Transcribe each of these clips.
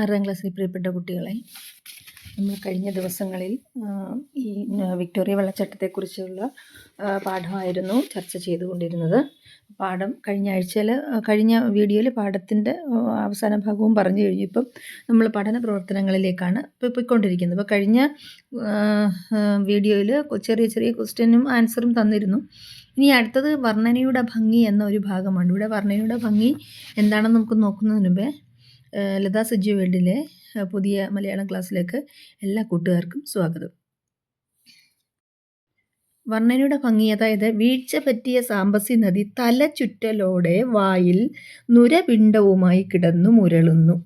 ആറാം ക്ലാസ്സിൽ പ്രിയപ്പെട്ട കുട്ടികളെ നമ്മൾ കഴിഞ്ഞ ദിവസങ്ങളിൽ ഈ വിക്ടോറിയ വെള്ളച്ചാട്ടത്തെക്കുറിച്ചുള്ള പാഠമായിരുന്നു ചർച്ച ചെയ്തുകൊണ്ടിരുന്നത്. പാഠം കഴിഞ്ഞ ആഴ്ചയിൽ കഴിഞ്ഞ വീഡിയോയിൽ പാഠത്തിന്റെ അവസാന ഭാഗവും പറഞ്ഞു കഴിഞ്ഞു. ഇപ്പം നമ്മൾ പഠന പ്രവർത്തനങ്ങളിലേക്കാണ് ഇപ്പോൾ പോയിക്കൊണ്ടിരിക്കുന്നത്. ഇപ്പോൾ കഴിഞ്ഞ വീഡിയോയിൽ ചെറിയ ചെറിയ ക്വസ്റ്റ്യനും ആൻസറും തന്നിരുന്നു. ഇനി അടുത്തത് വർണനയുടെ ഭംഗി എന്ന ഒരു ഭാഗമാണ്. ഇവിടെ വർണനയുടെ ഭംഗി എന്താണെന്ന് നമുക്ക് നോക്കുന്നതിന് മുമ്പേ ലതാ സജ്ജു വേൾഡിലെ പുതിയ മലയാളം ക്ലാസ്സിലേക്ക് എല്ലാ കൂട്ടുകാർക്കും സ്വാഗതം. വർണനയുടെ ഭംഗി അതായത് വീഴ്ച പറ്റിയ സാമ്പസി നദി തല ചുറ്റലോടെ വായിൽ നുരപിണ്ഡവുമായി കിടന്നു മുരളുന്നു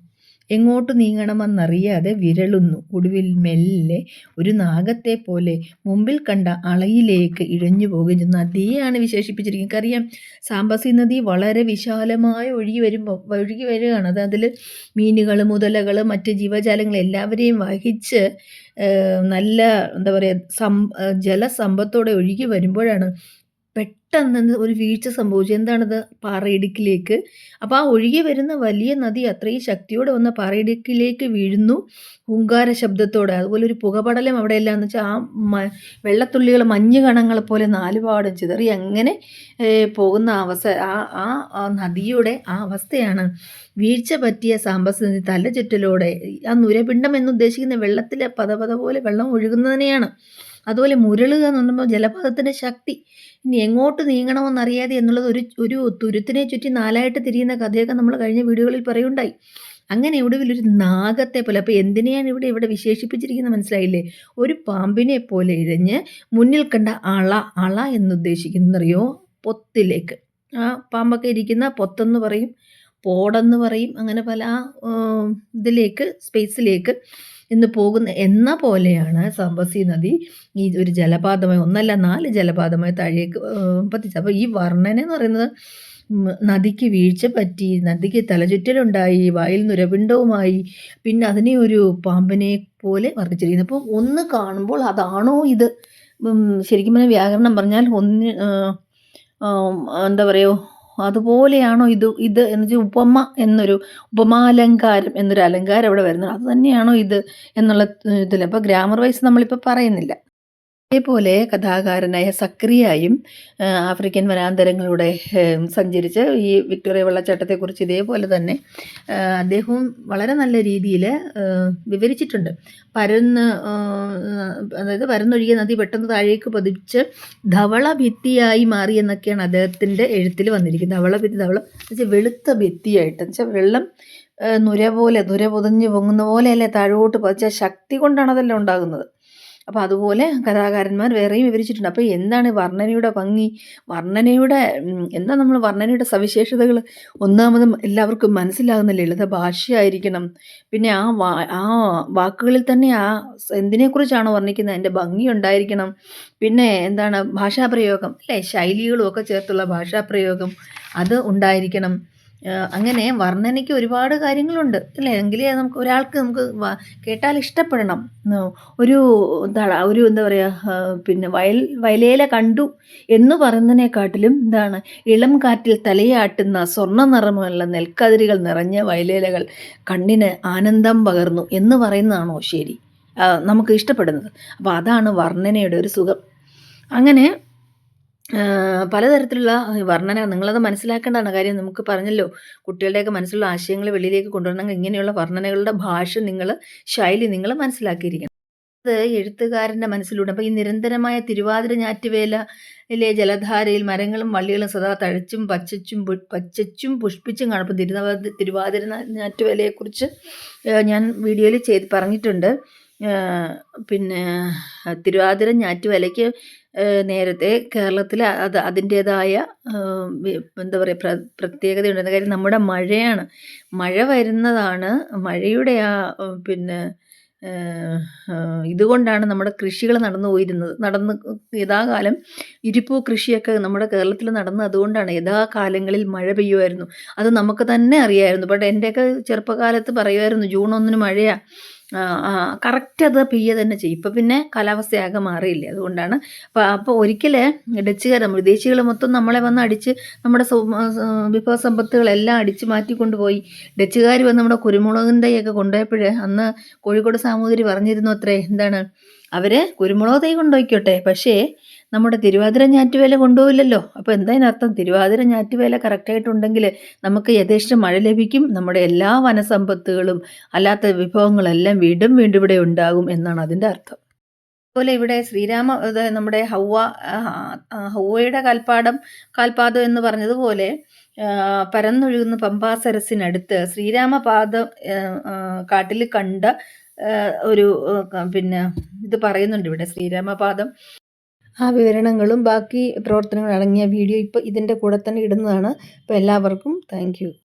എങ്ങോട്ട് നീങ്ങണമെന്നറിയാതെ വിരളുന്നു. ഒടുവിൽ മെല്ലെ ഒരു നാഗത്തെ പോലെ മുമ്പിൽ കണ്ട അളയിലേക്ക് ഇഴഞ്ഞു പോകുന്നു. നദിയെയാണ് വിശേഷിപ്പിച്ചിരിക്കുന്നത്. അറിയാം സാമ്പസി നദി വളരെ വിശാലമായ ഒഴുകി വരുമ്പോൾ ഒഴുകി വരികയാണ്. അത് അതിൽ മീനുകൾ മുതലകൾ മറ്റ് ജീവജാലങ്ങൾ എല്ലാവരെയും വഹിച്ച് നല്ല എന്താ പറയുക സം ജലസമ്പത്തോടെ ഒഴുകി വരുമ്പോഴാണ് പെട്ടെന്ന് ഒരു വീഴ്ച സംഭവിച്ചു. എന്താണത്? പാറയിടുക്കിലേക്ക്. അപ്പോൾ ആ ഒഴുകി വരുന്ന വലിയ നദി അത്രയും ശക്തിയോടെ വന്ന പാറയിടുക്കിലേക്ക് വീഴുന്നു. ഹുങ്കാര ശബ്ദത്തോടെ. അതുപോലെ ഒരു പുകപടലം അവിടെ എല്ലാം എന്ന് വെച്ചാൽ ആ വെള്ളത്തുള്ളികൾ മഞ്ഞ് കണങ്ങളെ പോലെ നാലുപാടും ചിതറി അങ്ങനെ പോകുന്ന അവസ്ഥ ആ ആ നദിയുടെ ആ അവസ്ഥയാണ്. വീഴ്ച പറ്റിയ സാമ്പസ് നദി തല ചുറ്റലോടെ ആ നുരപിണ്ഡം എന്നുദ്ദേശിക്കുന്ന വെള്ളത്തിലെ പദപദ പോലെ വെള്ളം ഒഴുകുന്നതിനെയാണ്. അതുപോലെ മുരളുക എന്ന് പറയുമ്പോൾ ജലപാതത്തിന്റെ ശക്തി ഇനി എങ്ങോട്ട് നീങ്ങണമെന്നറിയാതെ എന്നുള്ളത് ഒരു ഒരു തുരുത്തിനെ ചുറ്റി നാലായിട്ട് തിരിയുന്ന കഥയൊക്കെ നമ്മൾ കഴിഞ്ഞ വീഡിയോകളിൽ പറയുണ്ടായി. അങ്ങനെ ഒടുവിൽ ഒരു നാഗത്തെ പോലെ അപ്പോൾ എന്തിനെയാണ് ഇവിടെ ഇവിടെ വിശേഷിപ്പിച്ചിരിക്കുന്നത് മനസ്സിലായില്ലേ? ഒരു പാമ്പിനെ പോലെ ഇഴഞ്ഞ് മുന്നിൽ കണ്ട അള അള എന്നുദ്ദേശിക്കുന്നറിയോ? പൊത്തിലേക്ക്. ആ പാമ്പൊക്കെ ഇരിക്കുന്ന പൊത്തെന്ന് പറയും പോടെന്ന് പറയും അങ്ങനെ പല ഇതിലേക്ക് സ്പേസിലേക്ക് ഇന്ന് പോകുന്ന എന്ന പോലെയാണ് സമ്പസി നദി. ഈ ഒരു ജലപാതമായി ഒന്നല്ല നാല് ജലപാതമായി താഴേക്ക് പതിച്ചത് അപ്പോൾ ഈ വർണന എന്ന് പറയുന്നത് നദിക്ക് വീഴ്ച പറ്റി നദിക്ക് തലചുറ്റലുണ്ടായി വായിൽ നുരപിണ്ടവുമായി പിന്നെ അതിനെ ഒരു പാമ്പിനെ പോലെ വർണിച്ചിരിക്കുന്നു. അപ്പോൾ ഒന്ന് കാണുമ്പോൾ അതാണോ ഇത്? ശരിക്കും പറഞ്ഞാൽ വ്യാകരണം പറഞ്ഞാൽ ഒന്ന് എന്താ പറയുക അതുപോലെയാണോ ഇത് ഇത് എന്ന് വെച്ചാൽ ഉപമ എന്നൊരു ഉപമാലങ്കാരം എന്നൊരു അലങ്കാരം അവിടെ വരുന്നത്. അത് തന്നെയാണോ ഇത് എന്നുള്ള ഇതിൽ അപ്പോൾ ഗ്രാമർ വൈസ് നമ്മളിപ്പോൾ പറയുന്നില്ല. അതേപോലെ കഥാകാരനായ സക്രിയായും ആഫ്രിക്കൻ വനാന്തരങ്ങളുടെ സഞ്ചരിച്ച് ഈ വിക്ടോറിയ വെള്ളച്ചാട്ടത്തെക്കുറിച്ച് ഇതേപോലെ തന്നെ അദ്ദേഹവും വളരെ നല്ല രീതിയിൽ വിവരിച്ചിട്ടുണ്ട്. പരന്ന് അതായത് പരന്നൊഴുകിയ നദി പെട്ടെന്ന് താഴേക്ക് പതിച്ച് ധവള ഭിത്തിയായി മാറി എന്നൊക്കെയാണ് അദ്ദേഹത്തിന്റെ എഴുത്തിൽ വന്നിരിക്കുന്നത്. ധവള ഭിത്തി ധവള വെച്ചാൽ വെളുത്ത ഭിത്തിയായിട്ട് വെച്ചാൽ വെള്ളം നുര പോലെ നുര പൊതിഞ്ഞ് പൊങ്ങുന്ന പോലെയല്ലേ താഴോട്ട് പതിച്ച ശക്തി കൊണ്ടാണ് അതെല്ലാം ഉണ്ടാകുന്നത്. അപ്പോൾ അതുപോലെ കഥാകാരന്മാർ വേറെയും വിവരിച്ചിട്ടുണ്ട്. അപ്പോൾ എന്താണ് വർണനയുടെ ഭംഗി? വർണനയുടെ എന്താ നമ്മൾ വർണനയുടെ സവിശേഷതകൾ ഒന്നാമതും എല്ലാവർക്കും മനസ്സിലാകുന്ന ലളിത ഭാഷയായിരിക്കണം. പിന്നെ ആ ആ വാക്കുകളിൽ തന്നെ ആ എന്തിനെക്കുറിച്ചാണോ വർണിക്കുന്നത്? അതിന്റെ ഭംഗി ഉണ്ടായിരിക്കണം. പിന്നെ എന്താണ്? ഭാഷാപ്രയോഗം. അല്ലേ? ശൈലികളും ഒക്കെ ചേർത്തുള്ള ഭാഷാപ്രയോഗം അത് ഉണ്ടായിരിക്കണം. അങ്ങനെ വർണനയ്ക്ക് ഒരുപാട് കാര്യങ്ങളുണ്ട് അല്ലേ? എങ്കിലേ നമുക്ക് ഒരാൾക്ക് നമുക്ക് കേട്ടാൽ ഇഷ്ടപ്പെടണം. ഒരു എന്താണ് ഒരു എന്താ പറയുക പിന്നെ വയൽ വയലേല കണ്ടു എന്ന് പറയുന്നതിനെക്കാട്ടിലും എന്താണ് ഇളം കാറ്റിൽ തലയാട്ടുന്ന സ്വർണ നിറമുള്ള നെൽക്കതിരുകൾ നിറഞ്ഞ വയലേലകൾ കണ്ണിന് ആനന്ദം പകർന്നു എന്ന് പറയുന്നതാണോ ശരി? നമുക്ക് ഇഷ്ടപ്പെടുന്നത്. അപ്പോൾ അതാണ് വർണനയുടെ ഒരു സുഖം. അങ്ങനെ പലതരത്തിലുള്ള വർണന നിങ്ങളത് മനസ്സിലാക്കേണ്ടതാണ് കാര്യം നമുക്ക് പറഞ്ഞല്ലോ കുട്ടികളുടെയൊക്കെ മനസ്സിലുള്ള ആശയങ്ങൾ വെളിയിലേക്ക് കൊണ്ടുവരണമെങ്കിൽ ഇങ്ങനെയുള്ള വർണനകളുടെ ഭാഷ നിങ്ങൾ ശൈലി നിങ്ങൾ മനസ്സിലാക്കിയിരിക്കണം അത് എഴുത്തുകാരന്റെ മനസ്സിലൂടെ അപ്പോൾ ഈ നിരന്തരമായ തിരുവാതിര ഞാറ്റുവേലയിലെ ജലധാരയിൽ മരങ്ങളും വള്ളികളും സദാ തഴച്ചും പച്ചച്ചും പച്ചച്ചും പുഷ്പിച്ചും കാണുമ്പോൾ തിരുവാതിര തിരുവാതിര ഞാറ്റുവേലയെക്കുറിച്ച് ഞാൻ വീഡിയോയിൽ ചെയ്ത് പറഞ്ഞിട്ടുണ്ട് പിന്നെ തിരുവാതിര ഞാറ്റുവേലയ്ക്ക് നേരത്തെ കേരളത്തിൽ അത് അതിന്റേതായ എന്താ പറയുക പ്ര ഉണ്ടെന്ന കാര്യം നമ്മുടെ മഴയാണ്. മഴ വരുന്നതാണ് മഴയുടെ ആ പിന്നെ ഇതുകൊണ്ടാണ് നമ്മുടെ കൃഷികൾ നടന്നു പോയിരുന്നത്. നടന്ന് യഥാകാലം ഇരിപ്പൂ കൃഷിയൊക്കെ നമ്മുടെ കേരളത്തിൽ നടന്ന് അതുകൊണ്ടാണ്. യഥാകാലങ്ങളിൽ മഴ പെയ്യുമായിരുന്നു. അത് നമുക്ക് തന്നെ അറിയായിരുന്നു ബട്ട് എന്റെയൊക്കെ ചെറുപ്പകാലത്ത് പറയുമായിരുന്നു ജൂൺ ഒന്നിന് മഴയാണ് കറക്റ്റ് അത് പെയ്യുക തന്നെ ചെയ്യും. ഇപ്പം പിന്നെ കാലാവസ്ഥയാകെ മാറിയില്ലേ? അതുകൊണ്ടാണ്. അപ്പോൾ അപ്പോൾ ഒരിക്കൽ ഡച്ചുകാർ വിദേശികൾ മൊത്തം നമ്മളെ വന്ന് അടിച്ച് നമ്മുടെ വിഭവ സമ്പത്തുകളെല്ലാം അടിച്ച് മാറ്റി കൊണ്ടുപോയി ഡച്ചുകാർ വന്ന് നമ്മുടെ കുരുമുളകിന്റെ ഒക്കെ കൊണ്ടുപോയപ്പോൾ അന്ന് കോഴിക്കോട് സാമൂതിരി പറഞ്ഞിരുന്നു അത്രേ. എന്താണ്? അവർ കുരുമുളക് തൈ കൊണ്ടുപോയിക്കോട്ടെ. പക്ഷേ നമ്മുടെ തിരുവാതിര ഞാറ്റുവേല കൊണ്ടുപോയില്ലല്ലോ അപ്പോൾ എന്തതിനർത്ഥം തിരുവാതിര ഞാറ്റുവേല കറക്റ്റായിട്ടുണ്ടെങ്കിൽ നമുക്ക് യഥേഷ്ടം മഴ ലഭിക്കും. നമ്മുടെ എല്ലാ വനസമ്പത്തുകളും അല്ലാത്ത വിഭവങ്ങളെല്ലാം വീണ്ടും വീണ്ടും ഇവിടെ ഉണ്ടാകും എന്നാണ് അതിന്റെ അർത്ഥം. അതുപോലെ ഇവിടെ ശ്രീരാമ നമ്മുടെ ഹൗവ ഹൗവയുടെ കാൽപ്പാടം കാൽപാദം എന്ന് പറഞ്ഞതുപോലെ പരന്നൊഴുകുന്ന പമ്പാസരസിനടുത്ത് ശ്രീരാമപാദം കാട്ടിൽ കണ്ട ഒരു പിന്നെ ഇത് പറയുന്നുണ്ട് ഇവിടെ ശ്രീരാമപാദം ആ വിവരണങ്ങളും ബാക്കി പ്രവർത്തനങ്ങളും അടങ്ങിയ വീഡിയോ ഇപ്പോൾ ഇതിന്റെ കൂടെ തന്നെ ഇടുന്നതാണ്. അപ്പോൾ എല്ലാവർക്കും താങ്ക്